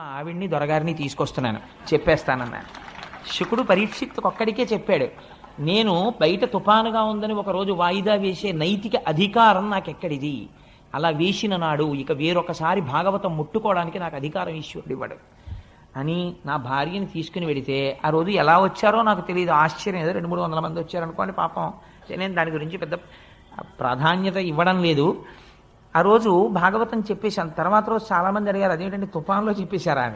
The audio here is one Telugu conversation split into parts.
మా ఆవిడ్ని దొరగారిని తీసుకొస్తున్నాను. చెప్పేస్తానన్నాను శుకుడు పరీక్షిత్తుకు ఒక్కడికే చెప్పాడు. నేను బయట తుఫానుగా ఉందని ఒకరోజు వాయిదా వేసే నైతిక అధికారం నాకెక్కడిది? అలా వేసిన నాడు ఇక వేరొకసారి భాగవతం ముట్టుకోవడానికి నాకు అధికారం ఈశ్వరుడు ఇవ్వడు. అని నా భార్యని తీసుకుని వెడితే ఆ రోజు ఎలా వచ్చారో నాకు తెలియదు ఆశ్చర్యం. ఏదో రెండు మూడు వందల మంది వచ్చారనుకోండి పాపం. నేను దాని గురించి పెద్ద ప్రాధాన్యత ఇవ్వడం లేదు. ఆ రోజు భాగవతం చెప్పేశాను. తర్వాత రోజు చాలామంది అడిగారు అదేంటంటే తుఫాన్లో చెప్పేశారా? అని.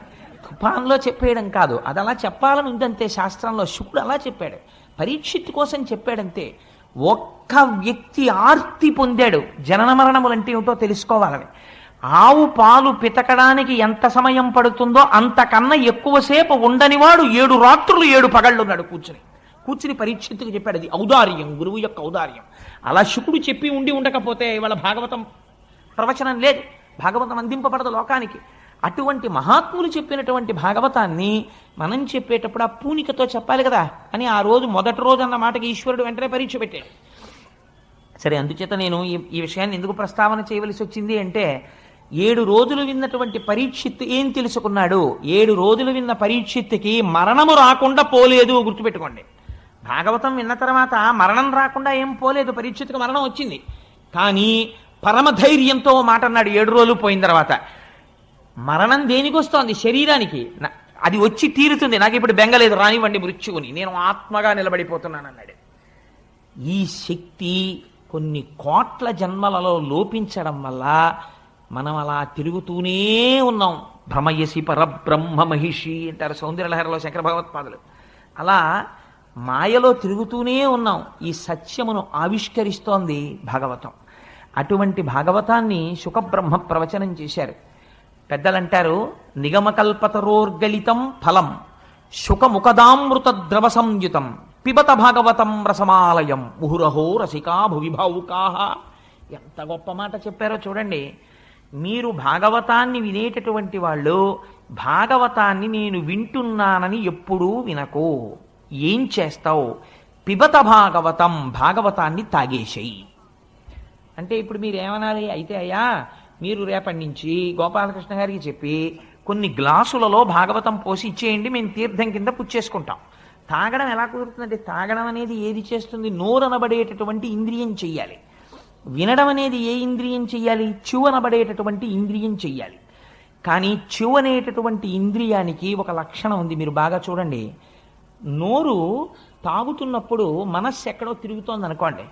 తుఫాన్లో చెప్పేయడం కాదు. అది అలా చెప్పాలని ఉందంతే శాస్త్రంలో. శుకుడు అలా చెప్పాడు. పరీక్షిత్ కోసం చెప్పాడంతే. ఒక్క వ్యక్తి ఆర్తి పొందాడు. జనన మరణములంటే ఏమిటో తెలుసుకోవాలని. ఆవు పాలు పితకడానికి ఎంత సమయం పడుతుందో అంతకన్నా ఎక్కువసేపు ఉండనివాడు ఏడు రాత్రులు ఏడు పగళ్ళున్నాడు కూర్చుని. కూర్చుని పరీక్షిత్తుకు చెప్పాడు అది ఔదార్యం గురువు యొక్క ఔదార్యం. అలా శుకుడు చెప్పి ఉండి ఉండకపోతే ఇవాళ భాగవతం ప్రవచనం లేదు. భాగవతం అందింపబడదు లోకానికి. అటువంటి మహాత్ములు చెప్పినటువంటి భాగవతాన్ని మనం చెప్పేటప్పుడు ఆ పూనికతో చెప్పాలి కదా అని ఆ రోజు మొదటి రోజు అన్న మాటకి ఈశ్వరుడు వెంటనే పరీక్ష పెట్టాడు. సరే అందుచేత నేను ఈ ఈ విషయాన్ని ఎందుకు ప్రస్తావన చేయవలసి వచ్చింది అంటే ఏడు రోజులు విన్నటువంటి పరీక్షిత్ ఏం తెలుసుకున్నాడు? ఏడు రోజులు విన్న పరీక్షిత్తుకి మరణము రాకుండా పోలేదు గుర్తుపెట్టుకోండి. భాగవతం విన్న తర్వాత మరణం రాకుండా ఏం పోలేదు పరీక్షిత్తుకు మరణం వచ్చింది. కానీ పరమధైర్యంతో మాట అన్నాడు. ఏడు రోజులు పోయిన తర్వాత మరణం దేనికి వస్తోంది? శరీరానికి. అది వచ్చి తీరుతుంది. నాకు ఇప్పుడు బెంగలేదు రానివ్వండి మృత్యువుని. నేను ఆత్మగా నిలబడిపోతున్నాను అన్నాడు. ఈ శక్తి కొన్ని కోట్ల జన్మలలో లోపించడం వల్ల మనం అలా తిరుగుతూనే ఉన్నాం. భ్రమయసి పరబ్రహ్మ మహిషి అంటారు సౌందర్యలహరిలో శంకర భగవత్పాదులు. అలా మాయలో తిరుగుతూనే ఉన్నాం. ఈ సత్యమును ఆవిష్కరిస్తోంది భాగవతం. అటువంటి భాగవతాన్ని శుకబ్రహ్మ ప్రవచనం చేశారు. పెద్దలంటారు నిగమకల్పతరోర్గలితం ఫలం శుకముఖదామృత ద్రవ సంయుతం పిబత భాగవతం రసమాలయం ముహురహో రసికా భువిభావుకాహ ఎంత గొప్ప మాట చెప్పారో చూడండి. మీరు భాగవతాన్ని వినేటటువంటి వాళ్ళు భాగవతాన్ని నేను వింటున్నానని ఎప్పుడూ వినకు. ఏం చేస్తావు? పిబత భాగవతం భాగవతాన్ని తాగేసేయి. అంటే ఇప్పుడు మీరు ఏమనాలి? అయితే అయ్యా మీరు రేపటి నుంచి గోపాలకృష్ణ గారికి చెప్పి కొన్ని గ్లాసులలో భాగవతం పోసి ఇచ్చేయండి మేము తీర్థం కింద పుచ్చేసుకుంటాం. తాగడం ఎలా కుదురుతుందంటే తాగడం అనేది ఏది చేస్తుంది? నోరనబడేటటువంటి ఇంద్రియం చెయ్యాలి. వినడం అనేది ఏ ఇంద్రియం చెయ్యాలి? చెవునబడేటటువంటి ఇంద్రియం చెయ్యాలి. కానీ చెవు అనేటటువంటి ఇంద్రియానికి ఒక లక్షణం ఉంది మీరు బాగా చూడండి. నోరు తాగుతున్నప్పుడు మనస్సు ఎక్కడో తిరుగుతోంది అనుకోండి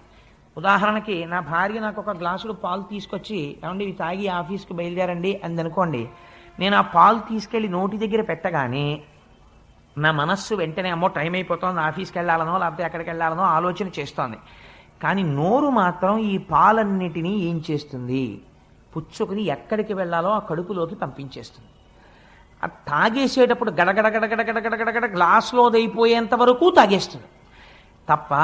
ఉదాహరణకి నా భార్య నాకు ఒక గ్లాసుడు పాలు తీసుకొచ్చి ఏమండి ఇవి తాగి ఆఫీస్కి బయలుదేరండి అంది అనుకోండి నేను ఆ పాలు తీసుకెళ్ళి నోటి దగ్గర పెట్టగానే నా మనస్సు వెంటనే అమ్మో టైం అయిపోతుంది ఆఫీస్కి వెళ్ళాలనో లేకపోతే ఎక్కడికి వెళ్ళాలనో ఆలోచన చేస్తోంది. కానీ నోరు మాత్రం ఈ పాలన్నిటినీ ఏం చేస్తుంది? పుచ్చుకుని ఎక్కడికి వెళ్ళాలో ఆ కడుపులోకి పంపించేస్తుంది. ఆ తాగేసేటప్పుడు గడగడ గడగడ గడగడ గడగడ గ్లాస్లో అయిపోయేంత వరకు తాగేస్తుంది. తప్ప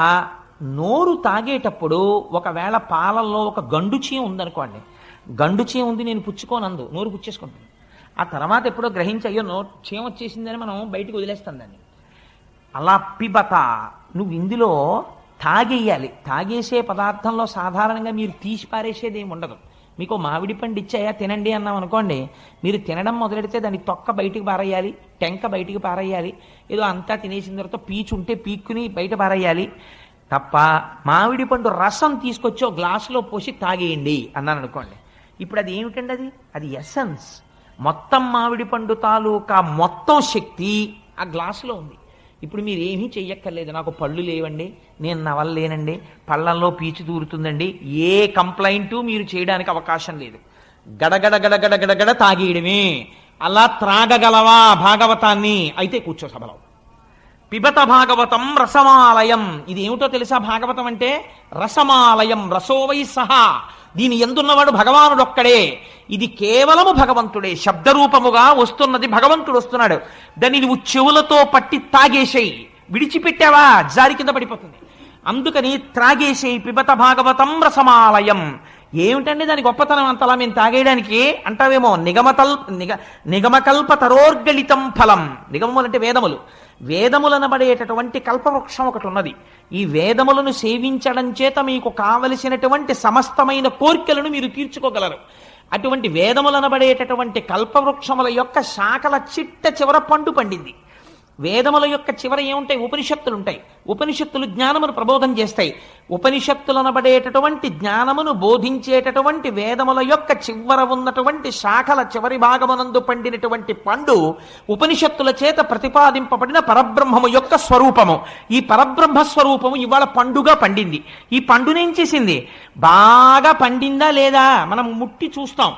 నోరు తాగేటప్పుడు ఒకవేళ పాలల్లో ఒక గండు ఉందనుకోండి గండు ఉంది నేను పుచ్చుకోనందు నోరు పుచ్చేసుకుంటాను ఆ తర్వాత ఎప్పుడో గ్రహించి అయ్యో నో చీమ వచ్చేసిందని మనం బయటకు వదిలేస్తాం దాన్ని. అలా పిబత నువ్వు ఇందులో తాగేయాలి. తాగేసే పదార్థంలో సాధారణంగా మీరు తీసి పారేసేది ఏమి ఉండదు. మీకు మామిడి పండు ఇచ్చాయా తినండి అన్నాం అనుకోండి మీరు తినడం మొదలెడితే దాని తొక్క బయటికి పారేయాలి టెంక బయటికి పారేయాలి ఏదో అంతా తినేసిన తర్వాత పీచు ఉంటే పీక్కుని బయట పారేయాలి. తప్ప మామిడి పండు రసం తీసుకొచ్చి ఒక గ్లాసులో పోసి తాగేయండి అన్నాను అనుకోండి. ఇప్పుడు అది ఏమిటండి అది? అది ఎసెన్స్ మొత్తం మామిడి పండు తాలూకా మొత్తం శక్తి ఆ గ్లాసులో ఉంది. ఇప్పుడు మీరు ఏమీ చెయ్యక్కర్లేదు. నాకు పళ్ళు లేవండి నేను నవలలేనండి పళ్ళల్లో పీచు దూరుతుందండి ఏ కంప్లైంట్ మీరు చేయడానికి అవకాశం లేదు. గడగడ గడగడ గడగడ తాగేయడమే. అలా త్రాగగలవా భాగవతాన్ని? అయితే కూర్చో సభలో. పిబత భాగవతం రసమాలయం. ఇది ఏమిటో తెలుసా భాగవతం అంటే? రసమాలయం రసోవై సహా. దీని ఎందున్నవాడు భగవానుడొక్కడే. ఇది కేవలము భగవంతుడే. శబ్దరూపముగా వస్తున్నది భగవంతుడు వస్తున్నాడు. దాన్ని నువ్వు చెవులతో పట్టి తాగేసేయి. విడిచిపెట్టావా? జారి కింద పడిపోతుంది. అందుకని త్రాగేసే పిబత భాగవతం రసమాలయం. ఏమిటండి దాని గొప్పతనం అంతలా మేము తాగేయడానికి? అంటావేమో నిగమతల్ నిగ నిగమకల్ప తరోర్గళితం ఫలం. నిగమములు అంటే వేదములు. వేదములనబడేటటువంటి కల్పవృక్షం ఒకటి ఉన్నది. ఈ వేదములను సేవించడం చేత మీకు కావలసినటువంటి సమస్తమైన కోరికలను మీరు తీర్చుకోగలరు. అటువంటి వేదములనబడేటటువంటి కల్పవృక్షముల యొక్క శాఖల చిట్ట చివర పండు పండింది. వేదముల యొక్క చివర ఏముంటాయి? ఉపనిషత్తులు ఉంటాయి ఉపనిషత్తులు జ్ఞానమును ప్రబోధం చేస్తాయి. ఉపనిషత్తులనబడేటటువంటి జ్ఞానమును బోధించేటటువంటి వేదముల యొక్క చివర ఉన్నటువంటి శాఖల చివరి భాగమునందు పండినటువంటి పండు ఉపనిషత్తుల చేత ప్రతిపాదింపబడిన పరబ్రహ్మము యొక్క స్వరూపము. ఈ పరబ్రహ్మ స్వరూపము ఇవాళ పండుగ పండింది. ఈ పండునేం చేసింది? బాగా పండిందా లేదా? మనం ముట్టి చూస్తాం.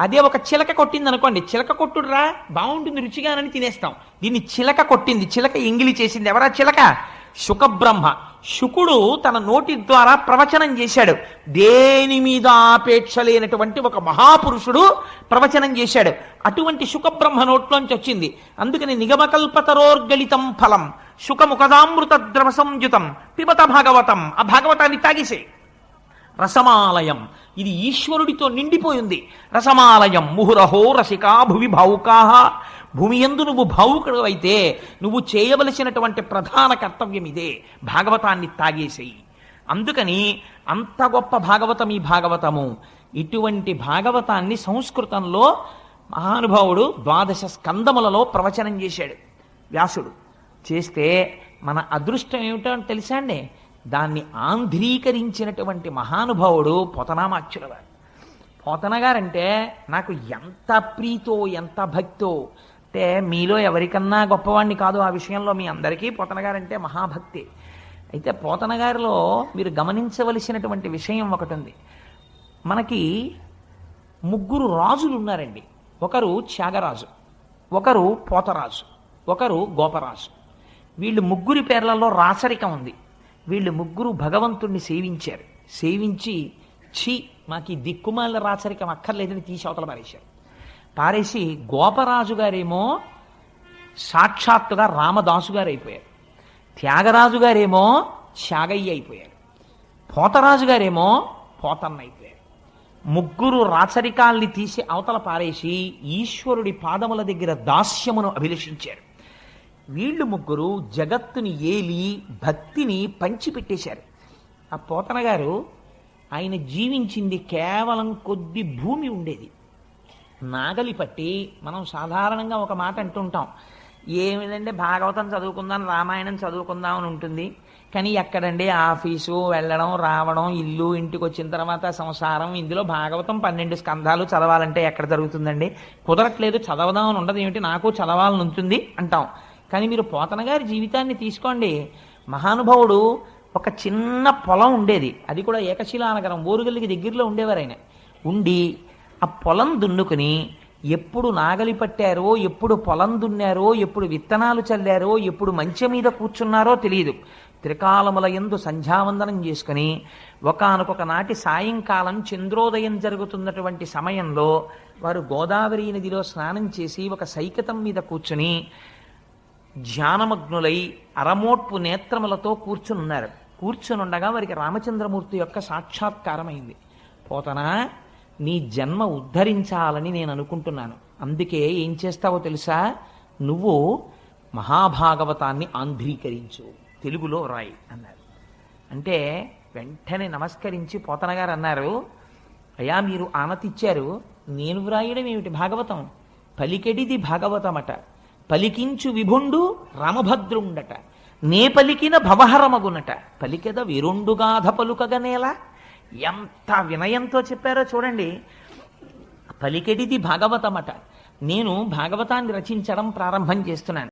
అదే ఒక చిలక కొట్టింది అనుకోండి చిలక కొట్టుడురా బాగుంటుంది రుచిగానని తినేస్తాం. దీన్ని చిలక కొట్టింది చిలక ఎంగిలి చేసింది ఎవరా చిలక? శుకబ్రహ్మ. శుకుడు తన నోటి ద్వారా ప్రవచనం చేశాడు. దేని మీద ఆపేక్ష లేనటువంటి ఒక మహాపురుషుడు ప్రవచనం చేశాడు. అటువంటి శుకబ్రహ్మ నోట్లోంచి వచ్చింది. అందుకని నిగమకల్పతరోర్గలితం ఫలం. శుకముఖదామృత ద్రవ సంయుతం పిబత భాగవతం. ఆ భాగవతాన్ని తాగిసే రసమాలయం. ఇది ఈశ్వరుడితో నిండిపోయింది. రసమాలయం. ముహురహో రసికా భువి భావుకాహ భూమి ఎందు నువ్వు భావుకుడు అయితే నువ్వు చేయవలసినటువంటి ప్రధాన కర్తవ్యం ఇదే భాగవతాన్ని తాగేసేయి. అందుకని అంత గొప్ప భాగవతం ఈ భాగవతము. ఇటువంటి భాగవతాన్ని సంస్కృతంలో మహానుభావుడు ద్వాదశ స్కందములలో ప్రవచనం చేశాడు వ్యాసుడు. చేస్తే మన అదృష్టం ఏమిటో అని తెలుసా అండి? దాన్ని ఆంధ్రీకరించినటువంటి మహానుభావుడు పోతనామాచ్యుల వారు పోతనగారంటే నాకు ఎంత ప్రీతో ఎంత భక్తో అంటే మీలో ఎవరికన్నా గొప్పవాణ్ణి కాదు ఆ విషయంలో మీ అందరికీ పోతనగారంటే మహాభక్తి. అయితే పోతనగారిలో మీరు గమనించవలసినటువంటి విషయం ఒకటి ఉంది మనకి ముగ్గురు రాజులు ఉన్నారండి ఒకరు త్యాగరాజు ఒకరు పోతరాజు ఒకరు గోపరాజు. వీళ్ళు ముగ్గురి పేర్లలో రాచరికం ఉంది. వీళ్ళు ముగ్గురు భగవంతుణ్ణి సేవించారు. సేవించి ఛీ మాకు ఈ దిక్కుమాల రాచరికం అక్కర్లేదని తీసి అవతల పారేశారు. పారేసి గోపరాజు గారేమో సాక్షాత్తుగా రామదాసు గారు అయిపోయారు త్యాగరాజు గారేమో త్యాగయ్య అయిపోయారు. పోతరాజు గారేమో పోతన్న అయిపోయారు. ముగ్గురు రాచరికాల్ని తీసి అవతల పారేసి ఈశ్వరుడి పాదముల దగ్గర దాస్యమును అభిలషించారు. వీళ్ళు ముగ్గురు జగత్తుని ఏలి భక్తిని పంచిపెట్టేశారు. ఆ పోతన గారు ఆయన జీవించింది కేవలం కొద్ది భూమి ఉండేది. నాగలి పట్టి మనం సాధారణంగా ఒక మాట అంటుంటాం. ఏమిటంటే భాగవతం చదువుకుందాం రామాయణం చదువుకుందాం అని ఉంటుంది. కానీ ఎక్కడండి? ఆఫీసు వెళ్ళడం రావడం ఇల్లు ఇంటికి వచ్చిన తర్వాత సంసారం ఇందులో భాగవతం పన్నెండు స్కంధాలు చదవాలంటే ఎక్కడ జరుగుతుందండి? కుదరట్లేదు చదవదాం అని ఉండదు. ఏమిటి? నాకు చదవాలని ఉంటుంది అంటాం. కానీ మీరు పోతన గారి జీవితాన్ని తీసుకోండి. మహానుభావుడు ఒక చిన్న పొలం ఉండేది. అది కూడా ఏకశిలానగరం ఓరుగల్లికి దగ్గరలో ఉండేవారు ఆయన. ఉండి ఆ పొలం దున్నుకుని ఎప్పుడు నాగలి పట్టారో ఎప్పుడు పొలం దున్నారో ఎప్పుడు విత్తనాలు చల్లారో ఎప్పుడు మంచె మీద కూర్చున్నారో తెలియదు త్రికాలముల ఎందు సంధ్యావందనం చేసుకుని ఒకనకొక నాటి సాయంకాలం చంద్రోదయం జరుగుతున్నటువంటి సమయంలో వారు గోదావరి నదిలో స్నానం చేసి ఒక సైకతం మీద కూర్చుని ధ్యానమగ్నులై అరమోట్పు నేత్రములతో కూర్చునున్నారు. కూర్చునుండగా వారికి రామచంద్రమూర్తి యొక్క సాక్షాత్కారమైంది. పోతనా నీ జన్మ ఉద్ధరించాలని నేను అనుకుంటున్నాను. అందుకే ఏం చేస్తావో తెలుసా? నువ్వు మహాభాగవతాన్ని ఆంధ్రీకరించు. తెలుగులో రాయి అన్నారు. అంటే వెంటనే నమస్కరించి పోతనగారు అన్నారు అయ్యా మీరు ఆనతిచ్చారు. నేను వ్రాయడం ఏమిటి? భాగవతం. పలికెడిది అట పలికించు విభుండు రామభద్రుండట. నే పలికిన భవహరమగునట. పలికెద విరుండుగాధ పలుకగనేలా ఎంత వినయంతో చెప్పారో చూడండి. పలికెడిది భాగవతమట. నేను భాగవతాన్ని రచించడం ప్రారంభం చేస్తున్నాను.